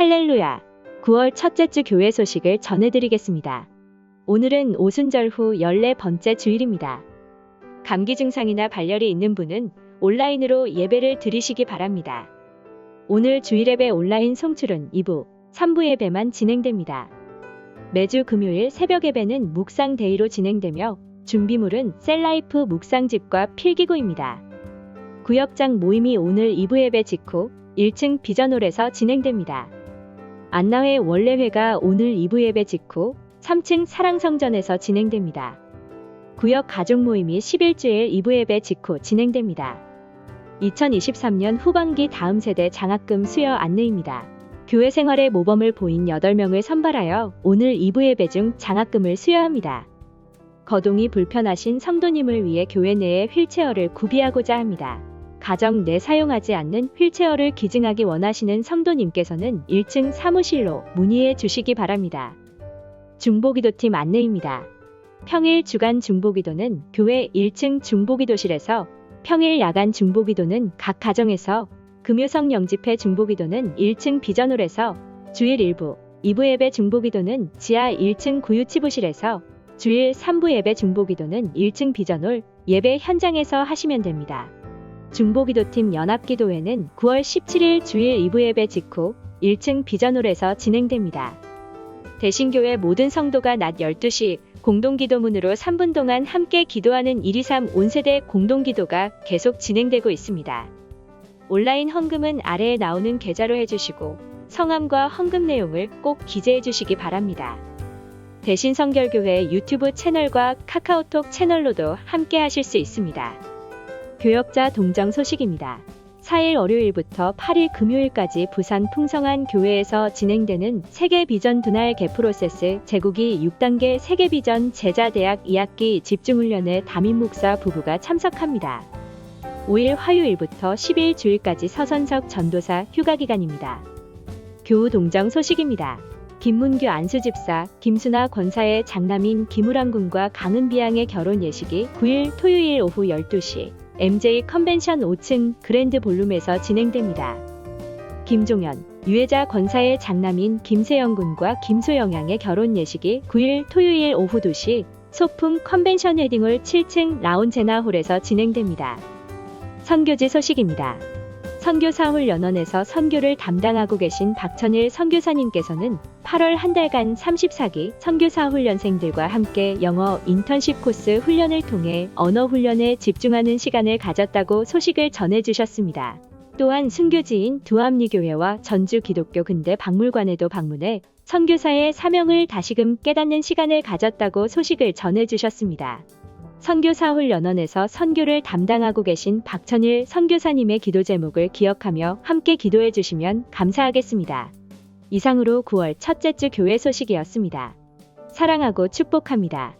할렐루야! 9월 첫째 주 교회 소식을 전해드리겠습니다. 오늘은 오순절 후 14번째 주일입니다. 감기 증상이나 발열이 있는 분은 온라인으로 예배를 드리시기 바랍니다. 오늘 주일 예배 온라인 송출은 2부, 3부 예배만 진행됩니다. 매주 금요일 새벽 예배는 묵상 데이로 진행되며 준비물은 셀라이프 묵상집과 필기구입니다. 구역장 모임이 오늘 2부 예배 직후 1층 비전홀에서 진행됩니다. 안나회 원래회가 오늘 2부 예배 직후 3층 사랑성전에서 진행됩니다. 구역 가족 모임이 11주일 2부 예배 직후 진행됩니다. 2023년 후반기 다음 세대 장학금 수여 안내입니다. 교회 생활의 모범을 보인 8명을 선발하여 오늘 2부 예배 중 장학금을 수여합니다. 거동이 불편하신 성도님을 위해 교회 내에 휠체어를 구비하고자 합니다. 가정 내 사용하지 않는 휠체어를 기증하기 원하시는 성도님께서는 1층 사무실로 문의해 주시기 바랍니다. 중보기도팀 안내입니다. 평일 주간 중보기도는 교회 1층 중보기도실에서 평일 야간 중보기도는 각 가정에서 금요성 영집회 중보기도는 1층 비전홀에서 주일 일부 2부 예배 중보기도는 지하 1층 구유치부실에서 주일 3부 예배 중보기도는 1층 비전홀 예배 현장에서 하시면 됩니다. 중보기도팀 연합기도회는 9월 17일 주일 2부 예배 직후 1층 비전홀에서 진행됩니다. 대신교회 모든 성도가 낮 12시 공동기도문으로 3분 동안 함께 기도하는 123 온세대 공동기도가 계속 진행되고 있습니다. 온라인 헌금은 아래에 나오는 계좌로 해주시고 성함과 헌금 내용을 꼭 기재해 주시기 바랍니다. 대신 성결교회 유튜브 채널과 카카오톡 채널로도 함께 하실 수 있습니다. 교역자 동정 소식입니다. 4일 월요일부터 8일 금요일까지 부산 풍성한 교회에서 진행되는 세계 비전 두날 개 프로세스 제국이 6단계 세계 비전 제자대학 2학기 집중훈련에 담임 목사 부부가 참석합니다. 5일 화요일부터 10일 주일까지 서선석 전도사 휴가 기간입니다. 교우 동정 소식입니다. 김문규 안수집사, 김순아 권사의 장남인 김우랑 군과 강은비 양의 결혼 예식이 9일 토요일 오후 12시 MJ 컨벤션 5층 그랜드 볼룸에서 진행됩니다. 김종현, 유해자 권사의 장남인 김세영 군과 김소영 양의 결혼 예식이 9일 토요일 오후 2시 소품 컨벤션 웨딩홀 7층 라운제나 홀에서 진행됩니다. 선교지 소식입니다. 선교사홀 연원에서 선교를 담당하고 계신 박천일 선교사님께서는 8월 한 달간 34기 선교사 훈련생들과 함께 영어 인턴십 코스 훈련을 통해 언어 훈련에 집중하는 시간을 가졌다고 소식을 전해주셨습니다. 또한 순교지인 두암리교회와 전주 기독교 근대 박물관에도 방문해 선교사의 사명을 다시금 깨닫는 시간을 가졌다고 소식을 전해주셨습니다. 선교사홀 연원에서 선교를 담당하고 계신 박천일 선교사님의 기도 제목을 기억하며 함께 기도해 주시면 감사하겠습니다. 이상으로 9월 첫째 주 교회 소식이었습니다. 사랑하고 축복합니다.